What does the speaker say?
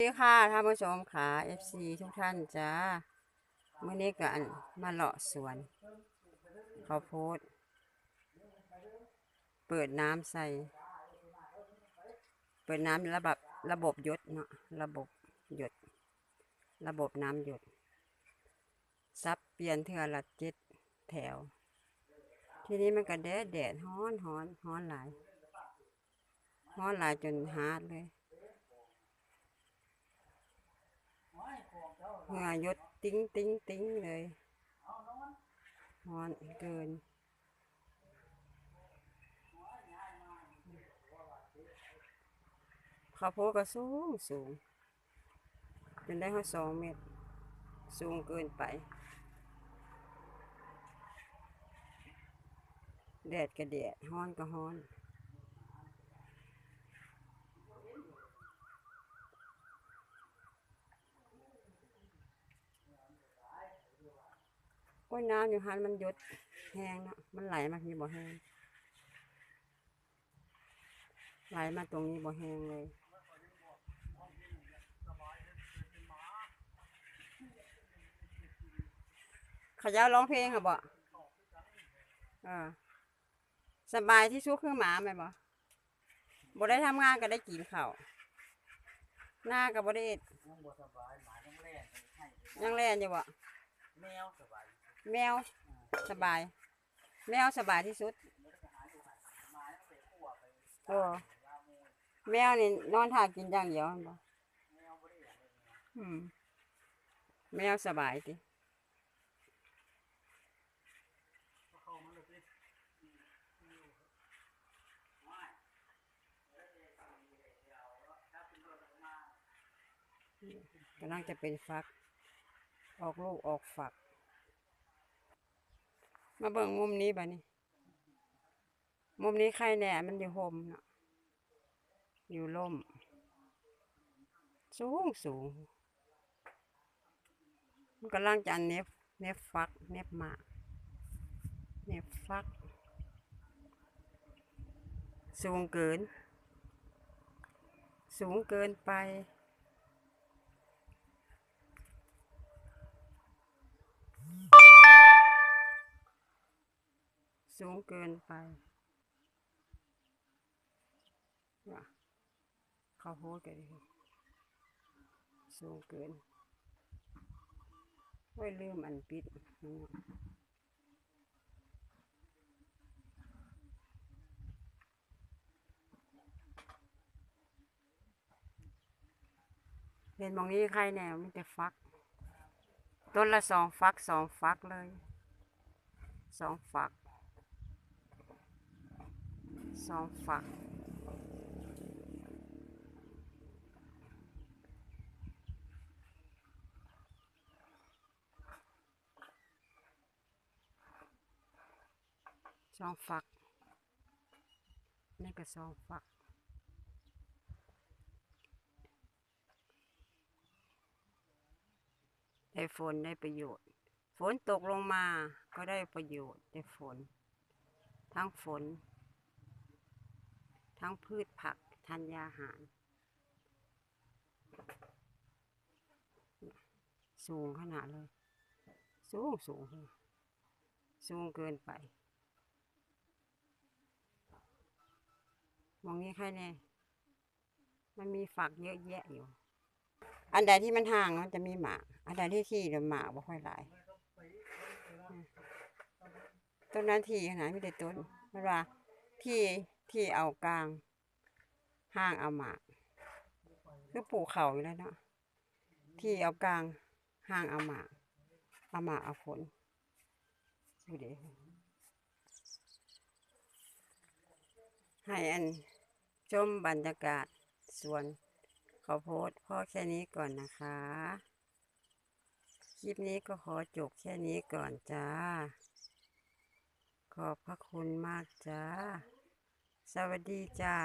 สวัสดีค่ะท่านผู้ชมค่ะ FC ทุกท่านจ้าเมื่อนี้กันมาเลาะสวนข้าวโพดเปิดน้ำใส่ เปิดน้ำระบบระบบหยดเนาะระบบหยด ระบบน้ำหยดซับเปลี่ยนเทือละเจ็ดแถว ทีนี้มันก็แดดแดดฮ้อนฮ้อนฮ้อนหลายฮ้อนหลายจนฮาร์ดเลย เหงื่อยดติ้งติ้งติ้งเลยร้อนเกินข้าวโพดก็สูงสูงจนได้เขาสองเมตร สูงเกินไป แดดก็แดดฮ้อนก็ฮ้อน โอ้ยน้ำอยู่หันมันหยดแห้งเนาะมันไหลมาที่บ่แห้งไหลมาตรงนี้บ่แห้งเลยเขาร้องเพลงค่ะบ่เออสบายที่สุดคือหมาไหมบ่บ่ได้ทำงานก็ได้กินข้าวหน้ากับบายหมายังแล่นให้ยังแล่นอยู่บ่แมวสบาย แมวสบาย แมวสบายที่สุดหมายังไปคั่วไปโอ้แมวนี่นอนท่ากินอย่างเดียวหั่นบ่แมวบ่ได้อย่างเลยอืมแมวสบายติเข้ามาเลยสิกำลังจะเป็นฟัก ออกลูกออกฝัก มาเบิ่งมุมนี้บ่นี่มุมนี้ใครแหน่มันอยู่โฮมเนาะอยู่ร่ม สูงสูง มันกำลังจะเน็บเน็บฟัก เน็บหมากเน็บฟัก สูงเกิน สูงเกินไป สูงเกินไปว่ะข้าวโพดกันดิสูงเกินโอ้ยลืมอันปิดนั่นน่ะเห็นมองนี้ใครแนวมันจะฟัก ต้นละสองฟักสองฟักเลยสองฝัก สองฝักสองฝักนี่ก็สองฝักได้ฝนได้ประโยชน์ ฝนตกลงมาก็ได้ประโยชน์ได้ฝน ทั้งฝน ทั้งพืชผักธัญญาหาร สูงขนาดเลย สูงสูง สูงเกินไป มองนี้ใครแน่มันมีฝักเยอะแยะอยู่ อันใดที่มันห่างมันจะมีหมาก อันใดที่ที่เดี๋ยวหมากบ่ค่อยหลายต้นนั้นทีขนาดไม่ได้ต้นเพราะว่าที่ ที่เอากลาง ห้างเอาหมาก คือปลูกเขาอยู่แล้วเนาะที่เอากลางห้างเอาหมากเอาหมากเอาผลดูดิให้อันชมบรรยากาศสวนข้าโพดพ่อแค่นี้ก่อนนะคะ คลิปนี้ก็ขอจบแค่นี้ก่อนจ้า ขอบพระคุณมากจ้า สวัสดีจ้า